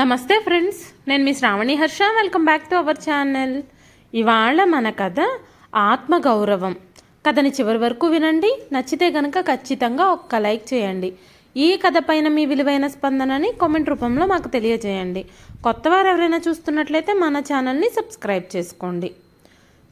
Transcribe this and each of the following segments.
నమస్తే ఫ్రెండ్స్ నేను మీ Sravani Harsha. Welcome back to our channel ఇవాళ మన కథ ఆత్మగౌరవం. కథని చివరి వరకు వినండి నచ్చితే గనక ఖచ్చితంగా ఒక్క లైక్ చేయండి. ఈ కథ పైన మీ విలువైన స్పందనని కామెంట్ రూపంలో మాకు తెలియజేయండి. కొత్తవారు ఎవరైనా చూస్తున్నట్లయితే మన ఛానల్ని సబ్స్క్రైబ్ చేసుకోండి.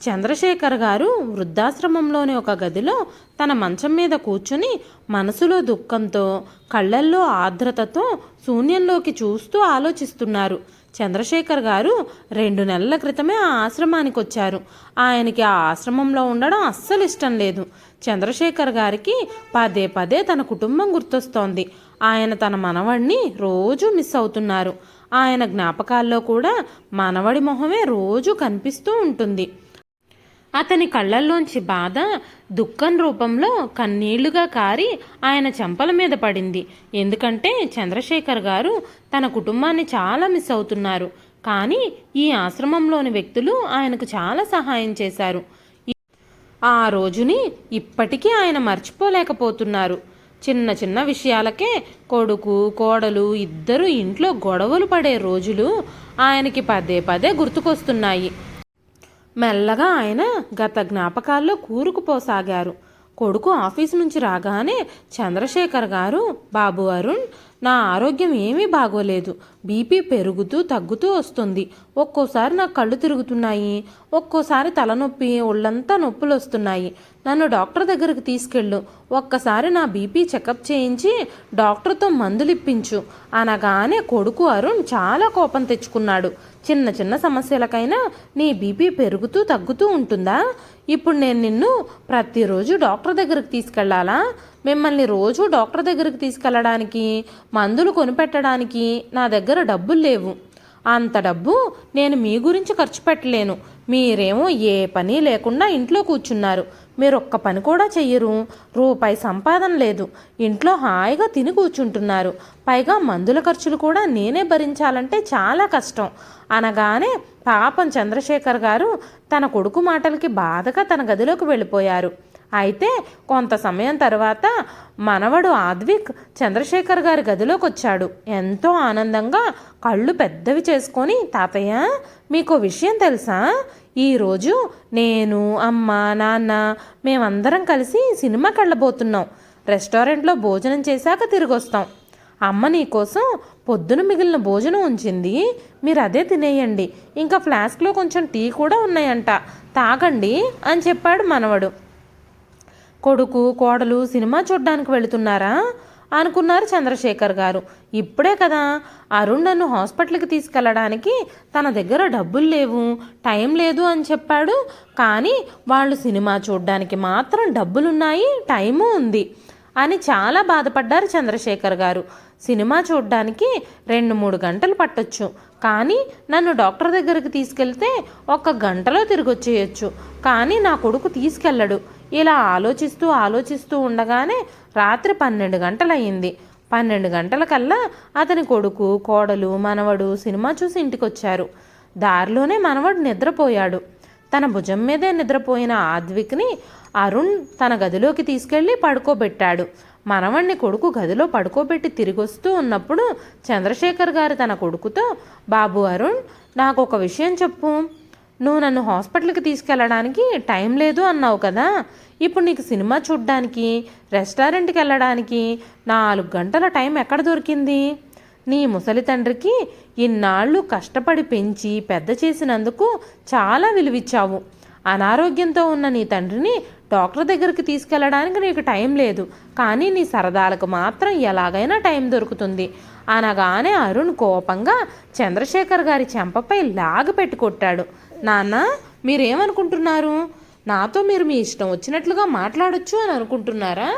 చంద్రశేఖర్ గారు వృద్ధాశ్రమంలోని ఒక గదిలో తన మంచం మీద కూర్చుని మనసులో దుఃఖంతో కళ్ళల్లో ఆర్ద్రతతో శూన్యంలోకి చూస్తూ ఆలోచిస్తున్నారు. చంద్రశేఖర్ గారు రెండు నెలల క్రితమే ఆ ఆశ్రమానికి వచ్చారు ఆయనకి ఆ ఆశ్రమంలో ఉండడం అస్సలు ఇష్టం లేదు. చంద్రశేఖర్ గారికి పదే పదే తన కుటుంబం గుర్తొస్తోంది. ఆయన తన మనవడిని రోజు మిస్ అవుతున్నారు. ఆయన జ్ఞాపకాల్లో కూడా మనవడి మొహమే రోజు కనిపిస్తూ ఉంటుంది. అతని కళ్ళల్లోంచి బాధ దుఃఖం రూపంలో కన్నీళ్ళుగా కారి ఆయన చెంపల మీద పడింది. ఎందుకంటే చంద్రశేఖర్ గారు తన కుటుంబాన్ని చాలా మిస్ అవుతున్నారు. కానీ ఈ ఆశ్రమంలోని వ్యక్తులు ఆయనకు చాలా సహాయం చేశారు. ఆ రోజుని ఇప్పటికీ ఆయన మర్చిపోలేకపోతున్నారు. చిన్న చిన్న విషయాలకే కొడుకు కోడలు ఇద్దరు ఇంట్లో గొడవలు పడే రోజులు ఆయనకి పదే పదే గుర్తుకొస్తున్నాయి. మెల్లగా ఆయన గత జ్ఞాపకాల్లో కూరుకుపోసాగారు. కొడుకు ఆఫీస్ నుంచి రాగానే చంద్రశేఖర్ గారు బాబు అరుణ్ నా ఆరోగ్యం ఏమీ బాగోలేదు. బీపీ పెరుగుతూ తగ్గుతూ వస్తుంది. ఒక్కోసారి నా కళ్ళు తిరుగుతున్నాయి. ఒక్కోసారి తలనొప్పి ఒళ్ళంతా నొప్పులు వస్తున్నాయి. నన్ను డాక్టర్ దగ్గరికి తీసుకెళ్ళు. ఒక్కసారి నా బీపీ చెకప్ చేయించి డాక్టర్తో మందులు ఇప్పించు అనగానే కొడుకు అరుణ్ చాలా కోపం తెచ్చుకున్నాడు. చిన్న చిన్న సమస్యలకైనా నీ బీపీ పెరుగుతూ తగ్గుతూ ఉంటుందా? ఇప్పుడు నేను నిన్ను ప్రతిరోజు డాక్టర్ దగ్గరికి తీసుకెళ్ళాలా మిమ్మల్ని రోజు డాక్టర్ దగ్గరికి తీసుకెళ్ళడానికి మందులు కొనిపెట్టడానికి నా దగ్గర డబ్బులు లేవు. అంత డబ్బు నేను మీ గురించి ఖర్చు పెట్టలేను. మీరేమో ఏ పని లేకుండా ఇంట్లో కూర్చున్నారు. మీరు ఒక్క పని కూడా చెయ్యరు. రూపాయి సంపాదన లేదు. ఇంట్లో హాయిగా తిని కూర్చుంటున్నారు. పైగా మందుల ఖర్చులు కూడా నేనే భరించాలంటే చాలా కష్టం. అనగానే పాపం చంద్రశేఖర్ గారు తన కొడుకు మాటలకి బాధగా తన గదిలోకి వెళ్ళిపోయారు. అయితే కొంత సమయం తర్వాత మనవడు ఆద్విక్ చంద్రశేఖర్ గారి గదిలోకి వచ్చాడు ఎంతో ఆనందంగా కళ్ళు పెద్దవి చేసుకొని తాతయ్య మీకు విషయం తెలుసా? ఈరోజు నేను అమ్మ నాన్న మేమందరం కలిసి సినిమాకి వెళ్ళబోతున్నాం. రెస్టారెంట్లో భోజనం చేశాక తిరిగి వస్తాం అమ్మ నీకోసం పొద్దున మిగిలిన భోజనం ఉంచింది మీరు అదే తినేయండి. ఇంకా ఫ్లాస్క్లో కొంచెం టీ కూడా ఉన్నాయంట. తాగండి అని చెప్పాడు మనవడు. కొడుకు కోడలు సినిమా చూడ్డానికి వెళుతున్నారా? అనుకున్నారు చంద్రశేఖర్ గారు. ఇప్పుడే కదా అరుణ్ నన్ను హాస్పిటల్కి తీసుకెళ్ళడానికి తన దగ్గర డబ్బులు లేవు టైం లేదు అని చెప్పాడు. కానీ వాళ్ళు సినిమా చూడ్డానికి మాత్రం డబ్బులున్నాయి టైము ఉంది. అని చాలా బాధపడ్డారు చంద్రశేఖర్ గారు. సినిమా చూడ్డానికి రెండు మూడు గంటలు పట్టొచ్చు. కానీ నన్ను డాక్టర్ దగ్గరికి తీసుకెళ్తే ఒక గంటలో తిరిగి వచ్చేయచ్చు కానీ నా కొడుకు తీసుకెళ్ళడు. ఇలా ఆలోచిస్తూ ఆలోచిస్తూ ఉండగానే రాత్రి పన్నెండు గంటలయ్యింది. పన్నెండు గంటలకల్లా అతని కొడుకు కోడలు మనవడు సినిమా చూసి ఇంటికొచ్చారు. దారిలోనే మనవడు నిద్రపోయాడు. తన భుజం మీదే నిద్రపోయిన ఆద్విక్ని అరుణ్ తన గదిలోకి తీసుకెళ్ళి పడుకోబెట్టాడు. మనవణ్ణి కొడుకు గదిలో పడుకోబెట్టి తిరిగొస్తూ ఉన్నప్పుడు చంద్రశేఖర్ గారు తన కొడుకుతో బాబు అరుణ్ నాకు ఒక విషయం చెప్పు. నువ్వు నన్ను హాస్పిటల్కి తీసుకెళ్ళడానికి టైం లేదు అన్నావు కదా. ఇప్పుడు నీకు సినిమా చూడ్డానికి రెస్టారెంట్కి వెళ్ళడానికి నాలుగు గంటల టైం ఎక్కడ దొరికింది? నీ ముసలి తండ్రికి ఇన్నాళ్ళు కష్టపడి పెంచి పెద్ద చేసినందుకు చాలా విలువిచ్చావు. అనారోగ్యంతో ఉన్న నీ తండ్రిని డాక్టర్ దగ్గరికి తీసుకెళ్ళడానికి నీకు టైం లేదు. కానీ నీ సరదాలకు మాత్రం ఎలాగైనా టైం దొరుకుతుంది. అనగానే అరుణ్ కోపంగా చంద్రశేఖర్ గారి చెంపపై లాగ పెట్టి కొట్టాడు. నాన్న మీరేమనుకుంటున్నారు? నాతో మీరు మీ ఇష్టం వచ్చినట్లుగా మాట్లాడొచ్చు అని అనుకుంటున్నారా?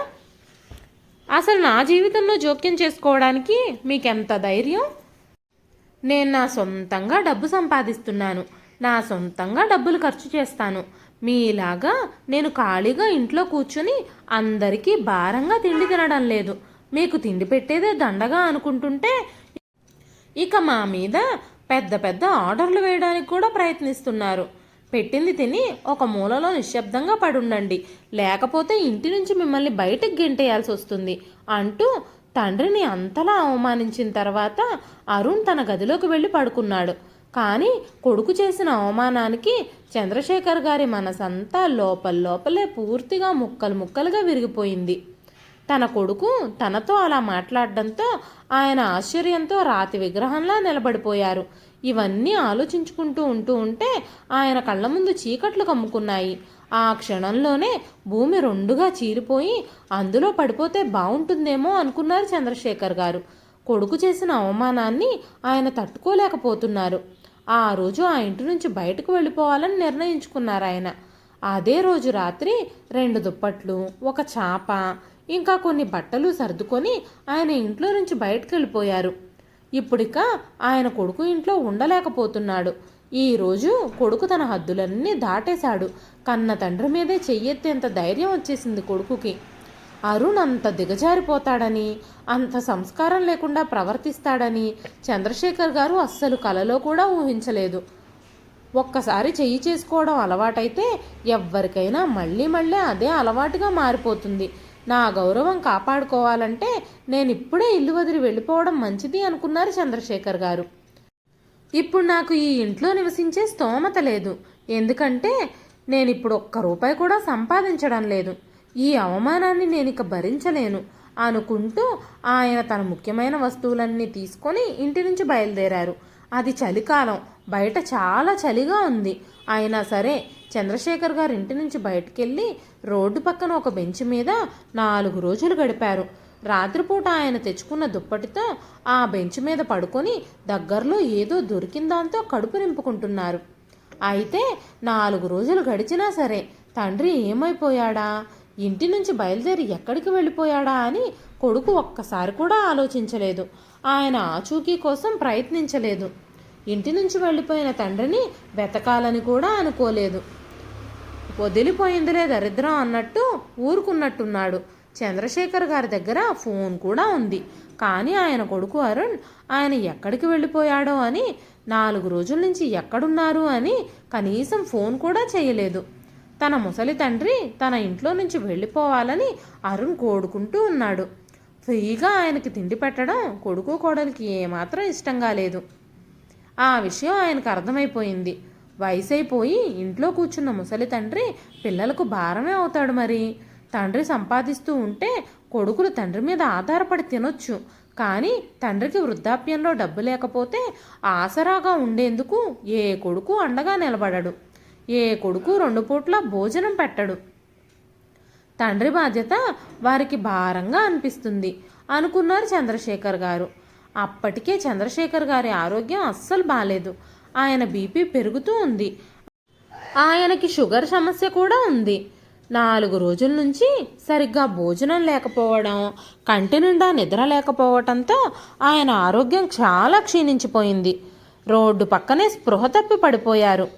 అసలు నా జీవితంలో జోక్యం చేసుకోవడానికి మీకెంత ధైర్యం? నేను నా సొంతంగా డబ్బు సంపాదిస్తున్నాను. నా సొంతంగా డబ్బులు ఖర్చు చేస్తాను. మీలాగా నేను ఖాళీగా ఇంట్లో కూర్చుని అందరికీ భారంగా తిండి తినడం లేదు. మీకు తిండి పెట్టేదే దండగా అనుకుంటుంటే ఇక మా మీద పెద్ద పెద్ద ఆర్డర్లు వేయడానికి కూడా ప్రయత్నిస్తున్నారు. పెట్టింది తిని ఒక మూలలో నిశ్శబ్దంగా పడుండండి. లేకపోతే ఇంటి నుంచి మిమ్మల్ని బయటకు గెంటేయాల్సి వస్తుంది. అంటూ తండ్రిని అంతలా అవమానించిన తర్వాత అరుణ్ తన గదిలోకి వెళ్ళి పడుకున్నాడు. కానీ కొడుకు చేసిన అవమానానికి చంద్రశేఖర్ గారి మనసంతా లోపల లోపలే పూర్తిగా ముక్కలు ముక్కలుగా విరిగిపోయింది. తన కొడుకు తనతో అలా మాట్లాడడంతో ఆయన ఆశ్చర్యంతో రాతి విగ్రహంలా నిలబడిపోయారు. ఇవన్నీ ఆలోచించుకుంటూ ఉంటూ ఉంటే ఆయన కళ్ళ ముందు చీకట్లు కమ్ముకున్నాయి. ఆ క్షణంలోనే భూమి రెండుగా చీరిపోయి అందులో పడిపోతే బాగుంటుందేమో అనుకున్నారు చంద్రశేఖర్ గారు. కొడుకు చేసిన అవమానాన్ని ఆయన తట్టుకోలేకపోతున్నారు. ఆ రోజు ఆ ఇంటి నుంచి బయటకు వెళ్ళిపోవాలని నిర్ణయించుకున్నారు ఆయన. అదే రోజు రాత్రి రెండు దుప్పట్లు ఒక చాప ఇంకా కొన్ని బట్టలు సర్దుకొని ఆయన ఇంట్లో నుంచి బయటకు వెళ్ళిపోయారు. ఇప్పుడిక ఆయన కొడుకు ఇంట్లో ఉండలేకపోతున్నాడు. ఈరోజు కొడుకు తన హద్దులన్నీ దాటేశాడు. కన్న తండ్రి మీదే చెయ్యెత్తేంత ధైర్యం వచ్చేసింది కొడుకుకి. అరుణ్ అంత దిగజారిపోతాడని అంత సంస్కారం లేకుండా ప్రవర్తిస్తాడని చంద్రశేఖర్ గారు అస్సలు కలలో కూడా ఊహించలేదు. ఒక్కసారి చెయ్యి చేసుకోవడం అలవాటైతే ఎవ్వరికైనా మళ్ళీ మళ్ళీ అదే అలవాటుగా మారిపోతుంది. నా గౌరవం కాపాడుకోవాలంటే నేను ఇప్పుడే ఇల్లు వదిలి వెళ్ళిపోవడం మంచిది అనుకున్నారు చంద్రశేఖర్ గారు. ఇప్పుడు నాకు ఈ ఇంట్లో నివసించే స్తోమత లేదు. ఎందుకంటే నేను ఇప్పుడు ఒక్క రూపాయి కూడా సంపాదించడం లేదు. ఈ అవమానాన్ని నేను ఇక భరించలేను అనుకుంటూ ఆయన తన ముఖ్యమైన వస్తువులన్నీ తీసుకొని ఇంటి నుంచి బయలుదేరారు. అది చలికాలం. బయట చాలా చలిగా ఉంది. అయినా సరే చంద్రశేఖర్ గారి ఇంటి నుంచి బయటకెళ్ళి రోడ్డు పక్కన ఒక బెంచ్ మీద నాలుగు రోజులు గడిపారు. రాత్రిపూట ఆయన తెచ్చుకున్న దుప్పటితో ఆ బెంచ్ మీద పడుకొని దగ్గరలో ఏదో దొరికిన దాంతో కడుపు నింపుకుంటున్నారు. అయితే నాలుగు రోజులు గడిచినా సరే తండ్రి ఏమైపోయాడా? ఇంటి నుంచి బయలుదేరి ఎక్కడికి వెళ్ళిపోయాడా అని కొడుకు ఒక్కసారి కూడా ఆలోచించలేదు. ఆయన ఆచూకీ కోసం ప్రయత్నించలేదు. ఇంటి నుంచి వెళ్ళిపోయిన తండ్రిని వెతకాలని కూడా అనుకోలేదు. వదిలిపోయిందిలే దరిద్రం అన్నట్టు ఊరుకున్నట్టున్నాడు. చంద్రశేఖర్ గారి దగ్గర ఫోన్ కూడా ఉంది. కానీ ఆయన కొడుకు అరుణ్ ఆయన ఎక్కడికి వెళ్ళిపోయాడో అని నాలుగు రోజుల నుంచి ఎక్కడున్నారు అని కనీసం ఫోన్ కూడా చేయలేదు. తన ముసలి తండ్రి తన ఇంట్లో నుంచి వెళ్ళిపోవాలని అరుణ్ కోడుకుంటూ ఉన్నాడు. ఫ్రీగా ఆయనకి తిండి పెట్టడం కొడుకు కోడలికి ఏమాత్రం ఇష్టంగా లేదు. ఆ విషయం ఆయనకు అర్థమైపోయింది. వయసైపోయి ఇంట్లో కూర్చున్న ముసలి తండ్రి పిల్లలకు భారమే అవుతాడు మరి. తండ్రి సంపాదిస్తూ ఉంటే కొడుకులు తండ్రి మీద ఆధారపడి తినొచ్చు. కానీ తండ్రికి వృద్ధాప్యంలో డబ్బు లేకపోతే ఆసరాగా ఉండేందుకు ఏ కొడుకు అండగా నిలబడడు. ఏ కొడుకు రెండు పూట్ల భోజనం పెట్టడు. తండ్రి బాధ్యత వారికి భారంగా అనిపిస్తుంది అనుకున్నారు చంద్రశేఖర్ గారు. అప్పటికే చంద్రశేఖర్ గారి ఆరోగ్యం అస్సలు బాగాలేదు ఆయన బీపీ పెరుగుతూ ఉంది. ఆయనకి షుగర్ సమస్య కూడా ఉంది. నాలుగు రోజుల నుంచి సరిగ్గా భోజనం లేకపోవడం కంటి నిండా నిద్ర లేకపోవడంతో ఆయన ఆరోగ్యం చాలా క్షీణించిపోయింది. రోడ్డు పక్కనే స్పృహ తప్పి పడిపోయారు.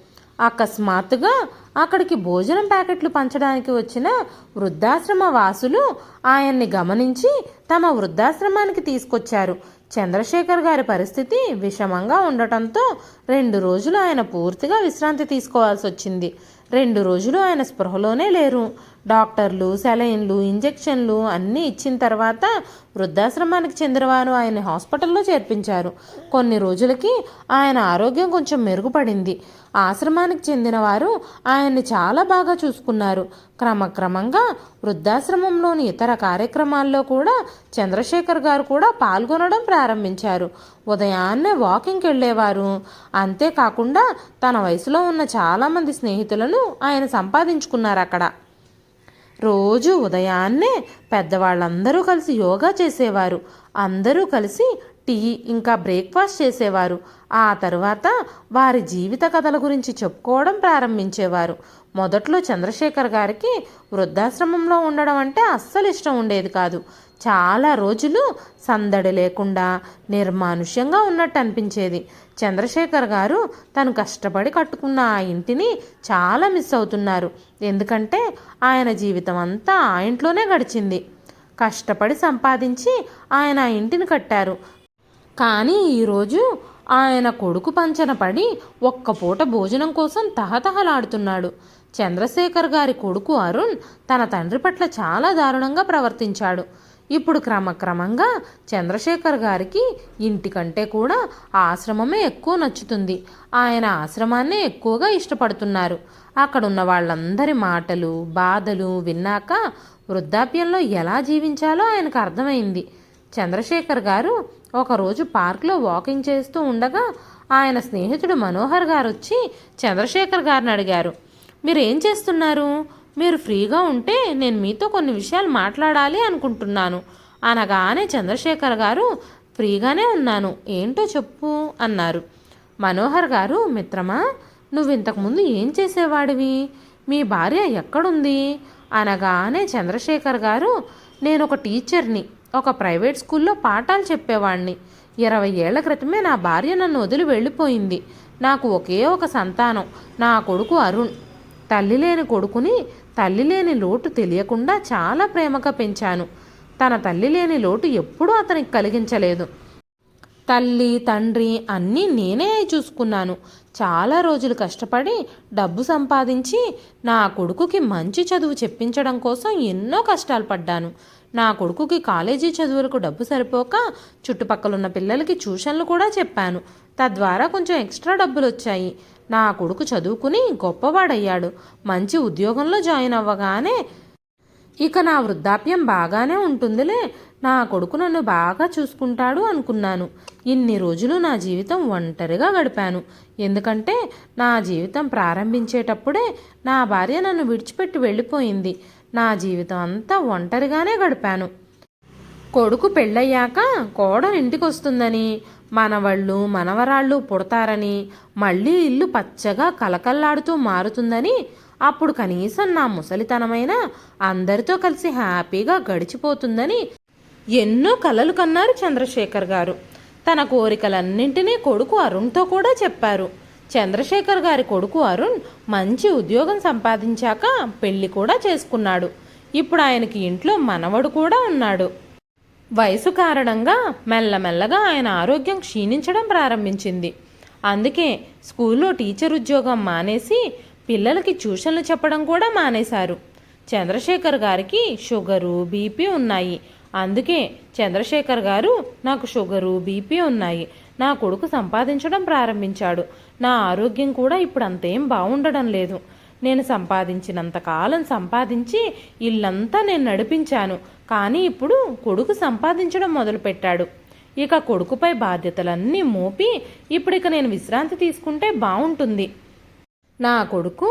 అకస్మాత్తుగా అక్కడికి భోజనం ప్యాకెట్లు పంచడానికి వచ్చిన వృద్ధాశ్రమ వాసులు ఆయన్ని గమనించి తమ వృద్ధాశ్రమానికి తీసుకొచ్చారు. చంద్రశేఖర్ గారి పరిస్థితి విషమంగా ఉండటంతో రెండు రోజులు ఆయన పూర్తిగా విశ్రాంతి తీసుకోవాల్సి వచ్చింది. రెండు రోజులు ఆయన స్పృహలోనే లేరు. డాక్టర్లు సెలైన్లు ఇంజెక్షన్లు అన్నీ ఇచ్చిన తర్వాత వృద్ధాశ్రమానికి చెందినవారు ఆయన హాస్పిటల్లో చేర్పించారు. కొన్ని రోజులకి ఆయన ఆరోగ్యం కొంచెం మెరుగుపడింది. ఆశ్రమానికి చెందినవారు ఆయన్ని చాలా బాగా చూసుకున్నారు. క్రమక్రమంగా వృద్ధాశ్రమంలోని ఇతర కార్యక్రమాల్లో కూడా చంద్రశేఖర్ గారు కూడా పాల్గొనడం ప్రారంభించారు. ఉదయాన్నే వాకింగ్కి వెళ్ళేవారు. అంతేకాకుండా తన వయసులో ఉన్న చాలామంది స్నేహితులను ఆయన సంపాదించుకున్నారు అక్కడ. రోజు ఉదయాన్నే పెద్దవాళ్ళందరూ కలిసి యోగా చేసేవారు. అందరూ కలిసి టీ ఇంకా బ్రేక్ఫాస్ట్ చేసేవారు. ఆ తర్వాత వారి జీవిత కథల గురించి చెప్పుకోవడం ప్రారంభించేవారు. మొదట్లో చంద్రశేఖర్ గారికి వృద్ధాశ్రమంలో ఉండడం అంటే అస్సలు ఇష్టం ఉండేది కాదు. చాలా రోజులు సందడి లేకుండా నిర్మానుష్యంగా ఉన్నట్టు అనిపించేది. చంద్రశేఖర్ గారు తను కష్టపడి కట్టుకున్న ఆ ఇంటిని చాలా మిస్ అవుతున్నారు. ఎందుకంటే ఆయన జీవితం అంతా ఆ ఇంట్లోనే గడిచింది. కష్టపడి సంపాదించి ఆయన ఆ ఇంటిని కట్టారు. కానీ ఈరోజు ఆయన కొడుకు పంచన పడి ఒక్క పూట భోజనం కోసం తహతహలాడుతున్నాడు. చంద్రశేఖర్ గారి కొడుకు అరుణ్ తన తండ్రి పట్ల చాలా దారుణంగా ప్రవర్తించాడు. ఇప్పుడు క్రమక్రమంగా చంద్రశేఖర్ గారికి ఇంటికంటే కూడా ఆశ్రమమే ఎక్కువ నచ్చుతుంది. ఆయన ఆశ్రమాన్నే ఎక్కువగా ఇష్టపడుతున్నారు. అక్కడున్న వాళ్ళందరి మాటలు బాధలు విన్నాక వృద్ధాప్యంలో ఎలా జీవించాలో ఆయనకు అర్థమైంది. చంద్రశేఖర్ గారు ఒకరోజు పార్క్లో వాకింగ్ చేస్తూ ఉండగా ఆయన స్నేహితుడు మనోహర్ గారు వచ్చి చంద్రశేఖర్ గారిని అడిగారు. మీరు ఏం చేస్తున్నారు? మీరు ఫ్రీగా ఉంటే నేను మీతో కొన్ని విషయాలు మాట్లాడాలి అనుకుంటున్నాను. అనగానే చంద్రశేఖర్ గారు ఫ్రీగానే ఉన్నాను. ఏంటో చెప్పు అన్నారు. మనోహర్ గారు మిత్రమా నువ్వు ఇంతకుముందు ఏం చేసేవాడివి? మీ భార్య ఎక్కడుంది? అనగానే చంద్రశేఖర్ గారు నేను ఒక టీచర్ని ఒక ప్రైవేట్ స్కూల్లో పాఠాలు చెప్పేవాడిని ఇరవై ఏళ్ళ క్రితమే నా భార్య నన్ను వదిలి వెళ్ళిపోయింది. నాకు ఒకే ఒక సంతానం నా కొడుకు అరుణ్. తల్లి లేని కొడుకుని తల్లి లేని లోటు తెలియకుండా చాలా ప్రేమగా పెంచాను. తన తల్లి లేని లోటు ఎప్పుడూ అతనికి కలిగించలేదు. తల్లి తండ్రి అన్నీ నేనే అయి చూసుకున్నాను. చాలా రోజులు కష్టపడి డబ్బు సంపాదించి నా కొడుకుకి మంచి చదువు చెప్పించడం కోసం ఎన్నో కష్టాలు పడ్డాను. నా కొడుకుకి కాలేజీ చదువులకు డబ్బు సరిపోక చుట్టుపక్కల ఉన్న పిల్లలకి ట్యూషన్లు కూడా చెప్పాను. తద్వారా కొంచెం ఎక్స్ట్రా డబ్బులు వచ్చాయి నా కొడుకు చదువుకుని గొప్పవాడయ్యాడు. మంచి ఉద్యోగంలో జాయిన్ అవ్వగానే ఇక నా వృద్ధాప్యం బాగానే ఉంటుందిలే. నా కొడుకు నన్ను బాగా చూసుకుంటాడు అనుకున్నాను. ఇన్ని రోజులు నా జీవితం ఒంటరిగా గడిపాను. ఎందుకంటే నా జీవితం ప్రారంభించేటప్పుడే నా భార్య నన్ను విడిచిపెట్టి వెళ్ళిపోయింది. నా జీవితం అంతా ఒంటరిగానే గడిపాను. కొడుకు పెళ్ళయ్యాక కోడలు ఇంటికి వస్తుందని మనవళ్ళు మనవరాళ్ళు పుడతారని మళ్ళీ ఇల్లు పచ్చగా కలకల్లాడుతూ మారుతుందని అప్పుడు కనీసం నా ముసలితనమైన అందరితో కలిసి హ్యాపీగా గడిచిపోతుందని ఎన్నో కలలు కన్నారు చంద్రశేఖర్ గారు. తన కోరికలన్నింటినీ కొడుకు అరుణ్తో కూడా చెప్పారు. చంద్రశేఖర్ గారి కొడుకు అరుణ్ మంచి ఉద్యోగం సంపాదించాక పెళ్ళి కూడా చేసుకున్నాడు. ఇప్పుడు ఆయనకి ఇంట్లో మనవడు కూడా ఉన్నాడు. వయసు కారణంగా మెల్లమెల్లగా ఆయన ఆరోగ్యం క్షీణించడం ప్రారంభించింది. అందుకే స్కూల్లో టీచర్ ఉద్యోగం మానేసి పిల్లలకి ట్యూషన్లు చెప్పడం కూడా మానేశారు. చంద్రశేఖర్ గారికి షుగరు బీపీ ఉన్నాయి. అందుకే చంద్రశేఖర్ గారు నాకు షుగరు బీపీ ఉన్నాయి. నా కొడుకు సంపాదించడం ప్రారంభించాడు. నా ఆరోగ్యం కూడా ఇప్పుడు అంతేం బాగుండడం లేదు. నేను సంపాదించినంత కాలం సంపాదించి ఇల్లంతా నేను నడిపించాను. కానీ ఇప్పుడు కొడుకు సంపాదించడం మొదలుపెట్టాడు. ఇక కొడుకుపై బాధ్యతలన్నీ మోపి ఇప్పుడు ఇక నేను విశ్రాంతి తీసుకుంటే బాగుంటుంది నా కొడుకు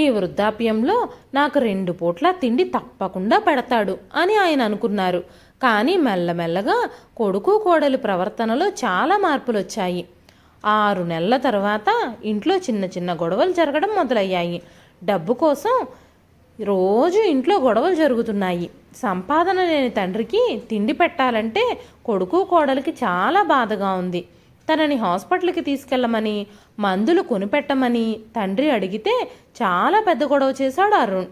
ఈ వృద్ధాప్యంలో నాకు రెండు పూట్ల తిండి తప్పకుండా పెడతాడు అని ఆయన అనుకున్నారు. కానీ మెల్లమెల్లగా కొడుకు కోడలి ప్రవర్తనలో చాలా మార్పులు వచ్చాయి ఆరు నెలల తర్వాత ఇంట్లో చిన్న చిన్న గొడవలు జరగడం మొదలయ్యాయి. డబ్బు కోసం రోజు ఇంట్లో గొడవలు జరుగుతున్నాయి. సంపాదన లేని తండ్రికి తిండి పెట్టాలంటే కొడుకు కోడలికి చాలా బాధగా ఉంది. తనని హాస్పిటల్కి తీసుకెళ్ళమని మందులు కొనిపెట్టమని తండ్రి అడిగితే చాలా పెద్ద గొడవ చేశాడు అరుణ్.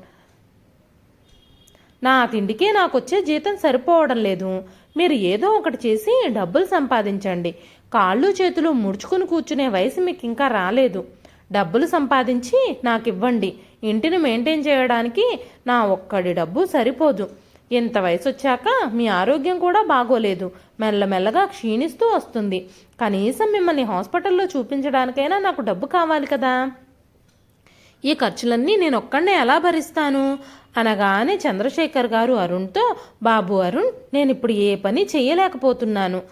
నా తిండికే నాకు వచ్చే జీతం సరిపోవడం లేదు. మీరు ఏదో ఒకటి చేసి డబ్బులు సంపాదించండి. కాళ్ళు చేతులు ముడుచుకుని కూర్చునే వయసు మీకు ఇంకా రాలేదు. డబ్బులు సంపాదించి నాకు ఇవ్వండి ఇంటిని మెయింటైన్ చేయడానికి నా ఒక్కడి డబ్బు సరిపోదు. ఇంత వయసు వచ్చాక మీ ఆరోగ్యం కూడా బాగోలేదు. మెల్లమెల్లగా క్షీణిస్తూ వస్తుంది. కనీసం మిమ్మల్ని హాస్పిటల్లో చూపించడానికైనా నాకు డబ్బు కావాలి కదా. ఈ ఖర్చులన్నీ నేను ఒక్కడే ఎలా భరిస్తాను? అనగానే చంద్రశేఖర్ గారు అరుణ్తో బాబు అరుణ్ నేను ఇప్పుడు ఏ పని చేయలేకపోతున్నాను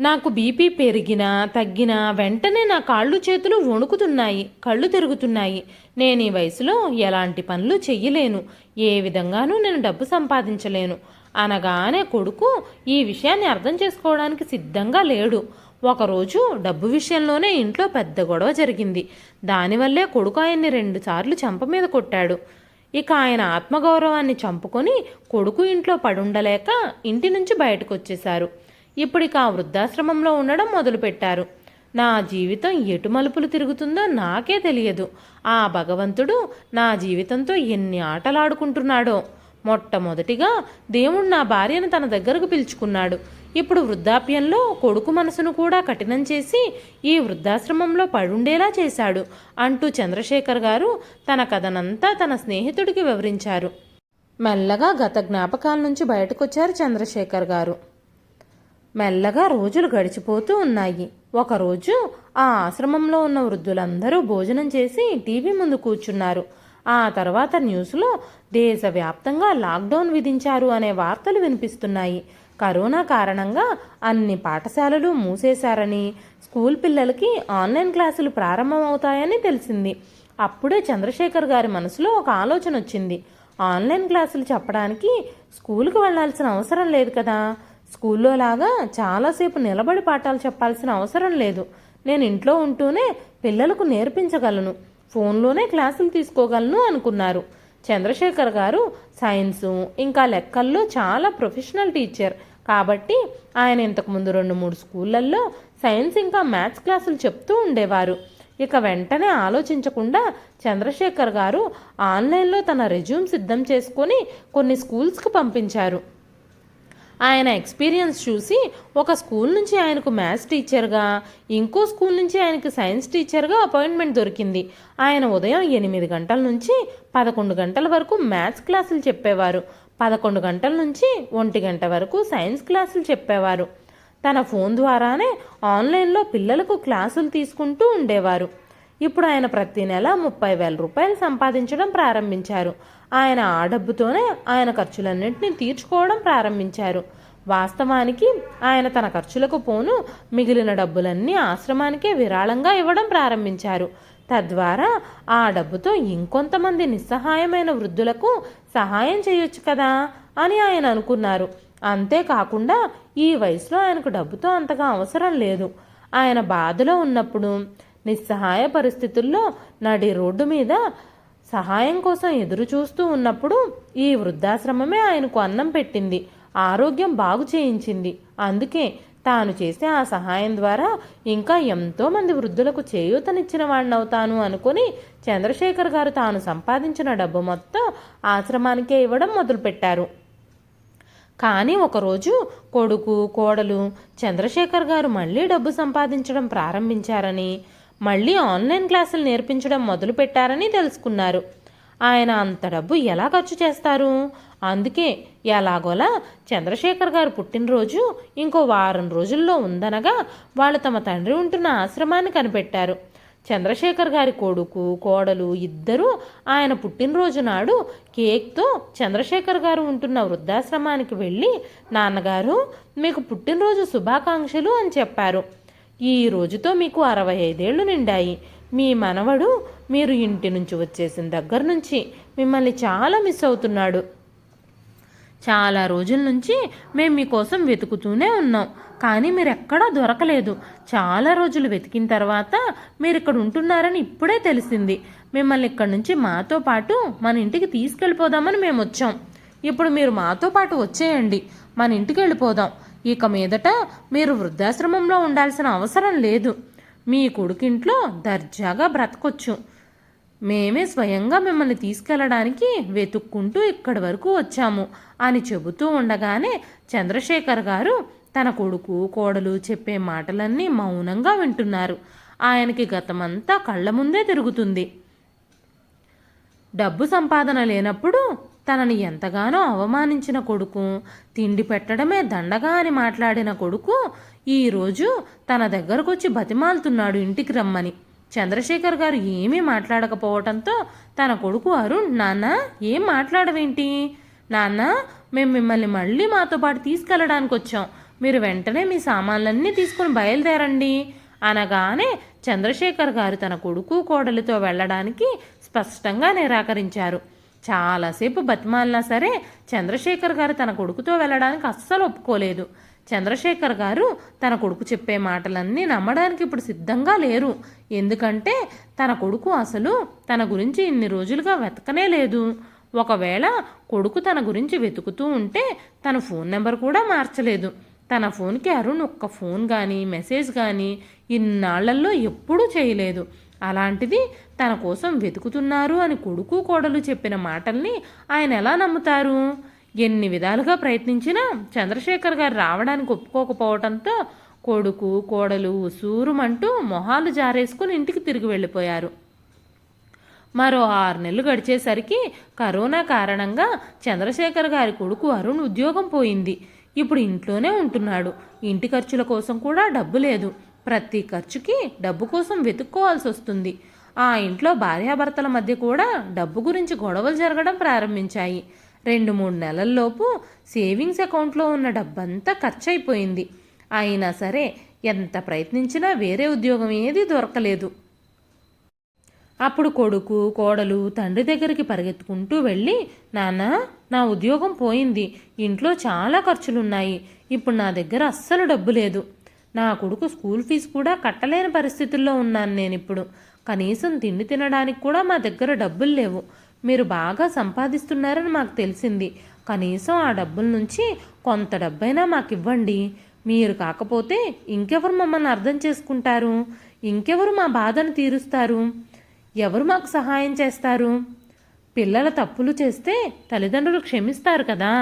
నాకు బీపీ పెరిగినా తగ్గినా వెంటనే నా కాళ్ళు చేతులు వణుకుతున్నాయి కళ్ళు తిరుగుతున్నాయి. నేను ఈ వయసులో ఎలాంటి పనులు చెయ్యలేను. ఏ విధంగానూ నేను డబ్బు సంపాదించలేను. అనగానే కొడుకు ఈ విషయాన్ని అర్థం చేసుకోవడానికి సిద్ధంగా లేడు. ఒకరోజు డబ్బు విషయంలోనే ఇంట్లో పెద్ద గొడవ జరిగింది. దానివల్లే కొడుకు ఆయన్ని రెండుసార్లు చంప మీద కొట్టాడు. ఇక ఆయన ఆత్మగౌరవాన్ని చంపుకొని కొడుకు ఇంట్లో పడుండలేక ఇంటి నుంచి బయటకు వచ్చేశారు ఇప్పుడిక ఆ వృద్ధాశ్రమంలో ఉండడం మొదలుపెట్టారు. నా జీవితం ఎటు మలుపులు తిరుగుతుందో నాకే తెలియదు. ఆ భగవంతుడు నా జీవితంతో ఎన్ని ఆటలాడుకుంటున్నాడో. మొట్టమొదటిగా దేవుడు నా భార్యను తన దగ్గరకు పిలుచుకున్నాడు. ఇప్పుడు వృద్ధాప్యంలో కొడుకు మనసును కూడా కఠినం చేసి ఈ వృద్ధాశ్రమంలో పడుండేలా చేశాడు అంటూ చంద్రశేఖర్ గారు తన కథనంతా తన స్నేహితుడికి వివరించారు. మెల్లగా గత జ్ఞాపకాల నుంచి బయటకొచ్చారు చంద్రశేఖర్ గారు. మెల్లగా రోజులు గడిచిపోతూ ఉన్నాయి. ఒకరోజు ఆ ఆశ్రమంలో ఉన్న వృద్ధులందరూ భోజనం చేసి టీవీ ముందు కూర్చున్నారు. ఆ తర్వాత న్యూస్లో దేశవ్యాప్తంగా లాక్డౌన్ విధించారు అనే వార్తలు వినిపిస్తున్నాయి. కరోనా కారణంగా అన్ని పాఠశాలలు మూసేశారని స్కూల్ పిల్లలకి ఆన్లైన్ క్లాసులు ప్రారంభమవుతాయని తెలిసింది. అప్పుడే చంద్రశేఖర్ గారి మనసులో ఒక ఆలోచన వచ్చింది ఆన్లైన్ క్లాసులు చెప్పడానికి స్కూల్కి వెళ్ళాల్సిన అవసరం లేదు కదా. స్కూల్లో లాగా చాలాసేపు నిలబడి పాఠాలు చెప్పాల్సిన అవసరం లేదు. నేను ఇంట్లో ఉంటూనే పిల్లలకు నేర్పించగలను. ఫోన్లోనే క్లాసులు తీసుకోగలను అనుకున్నారు. చంద్రశేఖర్ గారు సైన్సు ఇంకా లెక్కల్లో చాలా ప్రొఫెషనల్ టీచర్. కాబట్టి ఆయన ఇంతకుముందు రెండు మూడు స్కూళ్ళల్లో సైన్స్ ఇంకా మ్యాథ్స్ క్లాసులు చెప్తూ ఉండేవారు. ఇక వెంటనే ఆలోచించకుండా చంద్రశేఖర్ గారు ఆన్లైన్లో తన రెజ్యూమ్ సిద్ధం చేసుకొని కొన్ని స్కూల్స్కి పంపించారు. ఆయన ఎక్స్పీరియన్స్ చూసి ఒక స్కూల్ నుంచి ఆయనకు మ్యాథ్స్ టీచర్గా ఇంకో స్కూల్ నుంచి ఆయనకు సైన్స్ టీచర్గా అపాయింట్మెంట్ దొరికింది. ఆయన ఉదయం ఎనిమిది గంటల నుంచి పదకొండు గంటల వరకు మ్యాథ్స్ క్లాసులు చెప్పేవారు. పదకొండు గంటల నుంచి ఒంటి గంట వరకు సైన్స్ క్లాసులు చెప్పేవారు. తన ఫోన్ ద్వారానే ఆన్లైన్లో పిల్లలకు క్లాసులు తీసుకుంటూ ఉండేవారు. ఇప్పుడు ఆయన ప్రతి నెల ముప్పై వేల రూపాయలు సంపాదించడం ప్రారంభించారు. ఆయన ఆ డబ్బుతోనే ఆయన ఖర్చులన్నింటినీ తీర్చుకోవడం ప్రారంభించారు. వాస్తవానికి ఆయన తన ఖర్చులకు పోను మిగిలిన డబ్బులన్నీ ఆశ్రమానికే విరాళంగా ఇవ్వడం ప్రారంభించారు. తద్వారా ఆ డబ్బుతో ఇంకొంతమంది నిస్సహాయమైన వృద్ధులకు సహాయం చేయొచ్చు కదా అని ఆయన అనుకున్నారు. అంతేకాకుండా ఈ వయసులో ఆయనకు డబ్బుతో అంతగా అవసరం లేదు. ఆయన బాధలో ఉన్నప్పుడు నిస్సహాయ పరిస్థితుల్లో నడి రోడ్డు మీద సహాయం కోసం ఎదురు చూస్తూ ఉన్నప్పుడు ఈ వృద్ధాశ్రమమే ఆయనకు అన్నం పెట్టింది. ఆరోగ్యం బాగు చేయించింది. అందుకే తాను చేసే ఆ సహాయం ద్వారా ఇంకా ఎంతోమంది వృద్ధులకు చేయూతనిచ్చిన వాడినవుతాను అనుకుని చంద్రశేఖర్ గారు తాను సంపాదించిన డబ్బు మొత్తం ఆశ్రమానికే ఇవ్వడం మొదలుపెట్టారు. కానీ ఒకరోజు కొడుకు కోడలు చంద్రశేఖర్ గారు మళ్ళీ డబ్బు సంపాదించడం ప్రారంభించారని మళ్ళీ ఆన్లైన్ క్లాసులు నేర్పించడం మొదలుపెట్టారని తెలుసుకున్నారు. ఆయన అంత డబ్బు ఎలా ఖర్చు చేస్తారు? అందుకే ఎలాగోలా చంద్రశేఖర్ గారు పుట్టినరోజు ఇంకో వారం రోజుల్లో ఉందనగా వాళ్ళు తమ తండ్రి ఉంటున్న ఆశ్రమాన్ని కనిపెట్టారు. చంద్రశేఖర్ గారి కొడుకు కోడలు ఇద్దరూ ఆయన పుట్టినరోజు నాడు కేక్తో చంద్రశేఖర్ గారు ఉంటున్న వృద్ధాశ్రమానికి వెళ్ళి నాన్నగారు మీకు పుట్టినరోజు శుభాకాంక్షలు అని చెప్పారు. ఈ రోజుతో మీకు అరవై ఐదేళ్ళు నిండాయి. మీ మనవడు మీరు ఇంటి నుంచి వచ్చేసిన దగ్గర నుంచి మిమ్మల్ని చాలా మిస్ అవుతున్నాడు. చాలా రోజుల నుంచి మేము మీకోసం వెతుకుతూనే ఉన్నాం. కానీ మీరు ఎక్కడా దొరకలేదు. చాలా రోజులు వెతికిన తర్వాత మీరు ఇక్కడ ఉంటున్నారని ఇప్పుడే తెలిసింది. మిమ్మల్ని ఇక్కడ నుంచి మాతో పాటు మన ఇంటికి తీసుకెళ్ళిపోదామని మేము వచ్చాం ఇప్పుడు మీరు మాతో పాటు వచ్చేయండి. మన ఇంటికి వెళ్ళిపోదాం. ఇక మీదట మీరు వృద్ధాశ్రమంలో ఉండాల్సిన అవసరం లేదు. మీ కొడుకింట్లో దర్జాగా బ్రతకొచ్చు. మేమే స్వయంగా మిమ్మల్ని తీసుకెళ్ళడానికి వెతుక్కుంటూ ఇక్కడి వరకు వచ్చాము అని చెబుతూ ఉండగానే చంద్రశేఖర్ గారు తన కొడుకు కోడలు చెప్పే మాటలన్నీ మౌనంగా వింటున్నారు. ఆయనకి గతమంతా కళ్ళ ముందే తిరుగుతుంది. డబ్బు సంపాదన లేనప్పుడు తనని ఎంతగానో అవమానించిన కొడుకు తిండి పెట్టడమే దండగా అని మాట్లాడిన కొడుకు ఈరోజు తన దగ్గరకొచ్చి బతిమాలుతున్నాడు ఇంటికి రమ్మని. చంద్రశేఖర్ గారు ఏమీ మాట్లాడకపోవటంతో తన కొడుకు అరుణ్ నాన్న ఏం మాట్లాడవేంటి? నాన్న మేము మిమ్మల్ని మళ్ళీ మాతో పాటు తీసుకెళ్ళడానికి వచ్చాం మీరు వెంటనే మీ సామాన్లన్నీ తీసుకుని బయలుదేరండి అనగానే చంద్రశేఖర్ గారు తన కొడుకు కోడలితో వెళ్ళడానికి స్పష్టంగా నిరాకరించారు. చాలాసేపు బతిమాలినా సరే చంద్రశేఖర్ గారు తన కొడుకుతో వెళ్ళడానికి అస్సలు ఒప్పుకోలేదు. చంద్రశేఖర్ గారు తన కొడుకు చెప్పే మాటలన్నీ నమ్మడానికి ఇప్పుడు సిద్ధంగా లేరు. ఎందుకంటే తన కొడుకు అసలు తన గురించి ఇన్ని రోజులుగా వెతకనే లేదు. ఒకవేళ కొడుకు తన గురించి వెతుకుతూ ఉంటే తన ఫోన్ నెంబర్ కూడా మార్చలేదు. తన ఫోన్కి అరుణ్ ఒక్క ఫోన్ కానీ మెసేజ్ కానీ ఇన్నాళ్ళలో ఎప్పుడూ చేయలేదు. అలాంటిది తన కోసం వెతుకుతున్నారు అని కొడుకు కోడలు చెప్పిన మాటల్ని ఆయన ఎలా నమ్ముతారు? ఎన్ని విధాలుగా ప్రయత్నించినా చంద్రశేఖర్ గారు రావడానికి ఒప్పుకోకపోవడంతో కొడుకు కోడలు ఉసూరుమంటూ మొహాలు జారేసుకుని ఇంటికి తిరిగి వెళ్ళిపోయారు. మరో ఆరు నెలలు గడిచేసరికి కరోనా కారణంగా చంద్రశేఖర్ గారి కొడుకు అరుణ్ ఉద్యోగం పోయింది. ఇప్పుడు ఇంట్లోనే ఉంటున్నాడు. ఇంటి ఖర్చుల కోసం కూడా డబ్బు లేదు. ప్రతి ఖర్చుకి డబ్బు కోసం వెతుక్కోవాల్సి వస్తుంది. ఆ ఇంట్లో భార్యాభర్తల మధ్య కూడా డబ్బు గురించి గొడవలు జరగడం ప్రారంభించాయి. రెండు మూడు నెలల్లోపు సేవింగ్స్ అకౌంట్లో ఉన్న డబ్బంతా ఖర్చు అయిపోయింది అయినా సరే ఎంత ప్రయత్నించినా వేరే ఉద్యోగం ఏది దొరకలేదు. అప్పుడు కొడుకు కోడలు తండ్రి దగ్గరికి పరిగెత్తుకుంటూ వెళ్ళి నాన్న నా ఉద్యోగం పోయింది. ఇంట్లో చాలా ఖర్చులున్నాయి. ఇప్పుడు నా దగ్గర అస్సలు డబ్బు లేదు. నా కొడుకు స్కూల్ ఫీజు కూడా కట్టలేని పరిస్థితుల్లో ఉన్నాను నేను ఇప్పుడు. కనీసం తిండి తినడానికి కూడా మా దగ్గర డబ్బులు లేవు. మీరు బాగా సంపాదిస్తున్నారని మాకు తెలిసింది. కనీసం ఆ డబ్బుల నుంచి కొంత డబ్బైనా మాకు ఇవ్వండి. మీరు కాకపోతే ఇంకెవరు మమ్మల్ని అర్థం చేసుకుంటారు? ఇంకెవరు మా బాధను తీరుస్తారు? ఎవరు మాకు సహాయం చేస్తారు? పిల్లల తప్పులు చేస్తే తల్లిదండ్రులు క్షమిస్తారు కదా?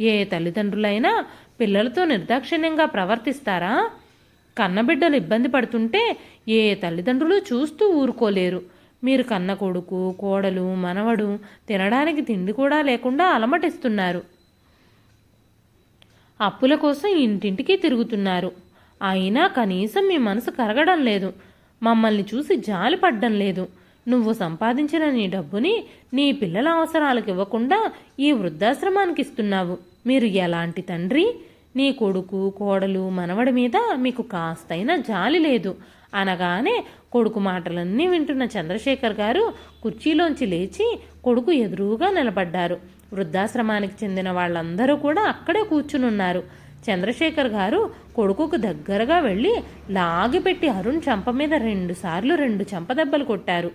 ఏ తల్లిదండ్రులైనా పిల్లలతో నిర్దాక్షిణ్యంగా ప్రవర్తిస్తారా? కన్నబిడ్డలు ఇబ్బంది పడుతుంటే ఏ తల్లిదండ్రులు చూస్తూ ఊరుకోలేరు. మీరు కన్న కొడుకు కోడలు మనవడు తినడానికి తిండి కూడా లేకుండా అలమటిస్తున్నారు. అప్పుల కోసం ఇంటింటికి తిరుగుతున్నారు. అయినా కనీసం మీ మనసు కరగడం లేదు. మమ్మల్ని చూసి జాలి పడ్డం లేదు. నువ్వు సంపాదించిన నీ డబ్బుని నీ పిల్లల అవసరాలకు ఇవ్వకుండా ఈ వృద్ధాశ్రమానికి ఇస్తున్నావు. మీరు ఎలాంటి తండ్రి? నీ కొడుకు కోడలు మనవడి మీద మీకు కాస్తైనా జాలి లేదు. అనగానే కొడుకు మాటలన్నీ వింటున్న చంద్రశేఖర్ గారు కుర్చీలోంచి లేచి కొడుకు ఎదురుగా నిలబడ్డారు. వృద్ధాశ్రమానికి చెందిన వాళ్ళందరూ కూడా అక్కడే కూర్చునున్నారు. చంద్రశేఖర్ గారు కొడుకుకు దగ్గరగా వెళ్ళి లాగిపెట్టి అరుణ్ చంప మీద రెండుసార్లు రెండు చంపదెబ్బలు కొట్టారు.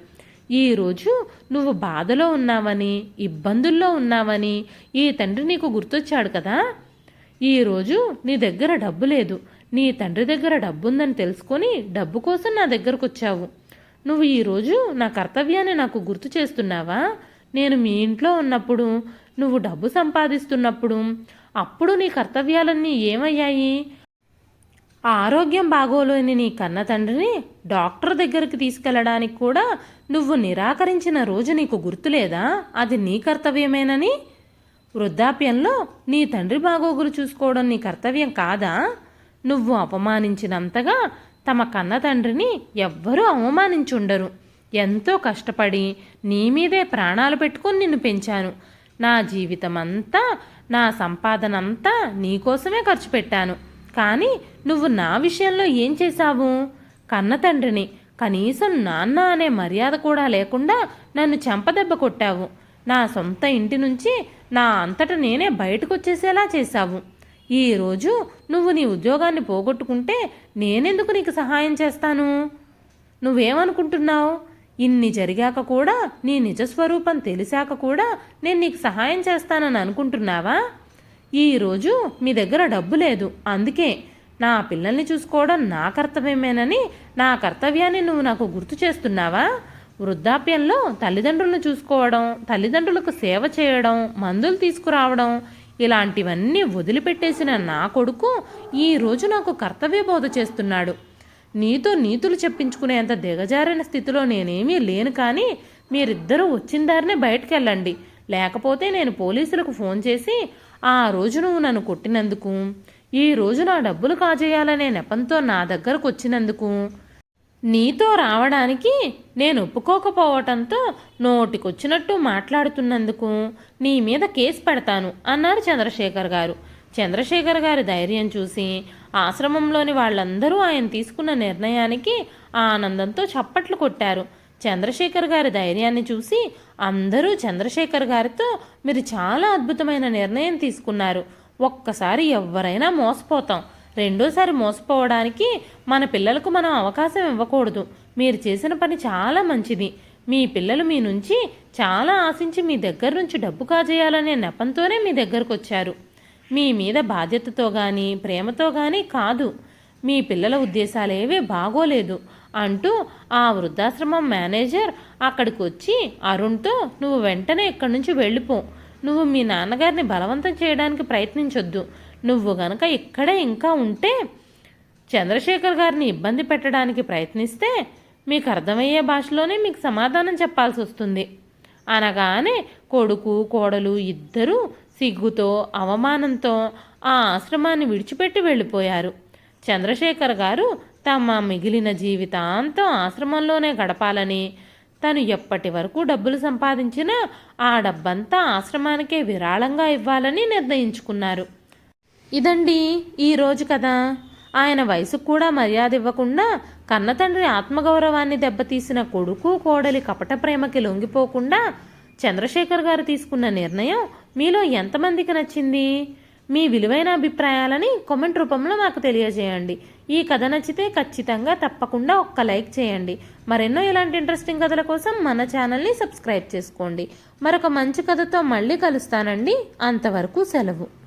ఈరోజు నువ్వు బాధలో ఉన్నావని ఇబ్బందుల్లో ఉన్నావని ఈ తండ్రి నీకు గుర్తొచ్చాడు కదా? ఈరోజు నీ దగ్గర డబ్బు లేదు. నీ తండ్రి దగ్గర డబ్బుందని తెలుసుకొని డబ్బు కోసం నా దగ్గరకు వచ్చావు నువ్వు ఈరోజు నా కర్తవ్యాన్ని నాకు గుర్తు చేస్తున్నావా? నేను మీ ఇంట్లో ఉన్నప్పుడు నువ్వు డబ్బు సంపాదిస్తున్నప్పుడు అప్పుడు నీ కర్తవ్యాలన్నీ ఏమయ్యాయి? ఆరోగ్యం బాగోలేని నీ కన్న తండ్రిని డాక్టర్ దగ్గరికి తీసుకెళ్ళడానికి కూడా నువ్వు నిరాకరించిన రోజు నీకు గుర్తులేదా? అది నీ కర్తవ్యమేనని వృద్ధాప్యంలో నీ తండ్రి బాగోగులు చూసుకోవడం నీ కర్తవ్యం కాదా? నువ్వు అవమానించినంతగా తమ కన్న తండ్రిని ఎవ్వరూ అవమానించుండరు. ఎంతో కష్టపడి నీ మీదే ప్రాణాలు పెట్టుకుని నిన్ను పెంచాను. నా జీవితం అంతా నా సంపాదన అంతా నీకోసమే ఖర్చు పెట్టాను. కానీ నువ్వు నా విషయంలో ఏం చేశావు? కన్న తండ్రిని కనీసం నాన్న అనే మర్యాద కూడా లేకుండా నన్ను చెంపదెబ్బ కొట్టావు. నా సొంత ఇంటి నుంచి నా అంతట నేనే బయటకు వచ్చేసేలా చేశావు ఈరోజు నువ్వు నీ ఉద్యోగాన్ని పోగొట్టుకుంటే నేనెందుకు నీకు సహాయం చేస్తాను? నువ్వేమనుకుంటున్నావు? ఇన్ని జరిగాక కూడా నీ నిజస్వరూపం తెలిసాక కూడా నేను నీకు సహాయం చేస్తానని అనుకుంటున్నావా? ఈరోజు మీ దగ్గర డబ్బు లేదు. అందుకే నా పిల్లల్ని చూసుకోవడం నా కర్తవ్యమేనని నా కర్తవ్యాన్ని నువ్వు నాకు గుర్తు చేస్తున్నావా? వృద్ధాప్యంలో తల్లిదండ్రులను చూసుకోవడం తల్లిదండ్రులకు సేవ చేయడం మందులు తీసుకురావడం ఇలాంటివన్నీ వదిలిపెట్టేసిన నా కొడుకు ఈరోజు నాకు కర్తవ్య బోధ చేస్తున్నాడు. నీతో నీతులు చెప్పించుకునేంత దిగజారిన స్థితిలో నేనేమీ లేను కానీ మీరిద్దరూ వచ్చిన దారినే బయటకెళ్ళండి. లేకపోతే నేను పోలీసులకు ఫోన్ చేసి ఆ రోజు నువ్వు నన్ను కొట్టినందుకు ఈ రోజు నా డబ్బులు కాజేయాలనే నెపంతో నా దగ్గరకు వచ్చినందుకు నీతో రావడానికి నేను ఒప్పుకోకపోవటంతో నోటికొచ్చినట్టు మాట్లాడుతున్నందుకు నీ మీద కేసు పెడతాను అన్నారు చంద్రశేఖర్ గారు. చంద్రశేఖర్ గారి ధైర్యం చూసి ఆశ్రమంలోని వాళ్ళందరూ ఆయన తీసుకున్న నిర్ణయానికి ఆనందంతో చప్పట్లు కొట్టారు. చంద్రశేఖర్ గారి ధైర్యాన్ని చూసి అందరూ చంద్రశేఖర్ గారితో మీరు చాలా అద్భుతమైన నిర్ణయం తీసుకున్నారు. ఒక్కసారి ఎవరైనా మోసపోతాం. రెండోసారి మోసపోవడానికి మన పిల్లలకు మనం అవకాశం ఇవ్వకూడదు. మీరు చేసిన పని చాలా మంచిది. మీ పిల్లలు మీ నుంచి చాలా ఆశించి మీ దగ్గర నుంచి డబ్బు కాజేయాలనే నెపంతోనే మీ దగ్గరకు వచ్చారు. మీ మీద బాధ్యతతో కానీ ప్రేమతో కానీ కాదు. మీ పిల్లల ఉద్దేశాలేవీ బాగోలేదు అంటూ ఆ వృద్ధాశ్రమం మేనేజర్ అక్కడికి వచ్చి అరుణ్తో నువ్వు వెంటనే ఇక్కడి నుంచి వెళ్ళిపో. నువ్వు మీ నాన్నగారిని బలవంతం చేయడానికి ప్రయత్నించొద్దు. నువ్వు గనక ఇక్కడే ఇంకా ఉంటే చంద్రశేఖర్ గారిని ఇబ్బంది పెట్టడానికి ప్రయత్నిస్తే మీకు అర్థమయ్యే భాషలోనే మీకు సమాధానం చెప్పాల్సి వస్తుంది. అనగానే కొడుకు కోడలు ఇద్దరూ సిగ్గుతో అవమానంతో ఆ ఆశ్రమాన్ని విడిచిపెట్టి వెళ్ళిపోయారు. చంద్రశేఖర్ గారు తమ మిగిలిన జీవితాంతం ఆశ్రమంలోనే గడపాలని తను ఎప్పటి వరకు డబ్బులు సంపాదించినా ఆ డబ్బంతా ఆశ్రమానికే విరాళంగా ఇవ్వాలని నిర్ణయించుకున్నారు. ఇదండి ఈరోజు కదా. ఆయన వయసుకు కూడా మర్యాద ఇవ్వకుండా కన్నతండ్రి ఆత్మగౌరవాన్ని దెబ్బతీసిన కొడుకు కోడలి కపట ప్రేమకి లొంగిపోకుండా చంద్రశేఖర్ గారు తీసుకున్న నిర్ణయం మీలో ఎంతమందికి నచ్చింది? మీ విలువైన అభిప్రాయాలని కామెంట్ రూపంలో మాకు తెలియజేయండి. ఈ కథ నచ్చితే ఖచ్చితంగా తప్పకుండా ఒక్క లైక్ చేయండి. మరెన్నో ఇలాంటి ఇంట్రెస్టింగ్ కథల కోసం మన ఛానల్ని సబ్స్క్రైబ్ చేసుకోండి. మరొక మంచి కథతో మళ్ళీ కలుస్తానండి. అంతవరకు సెలవు.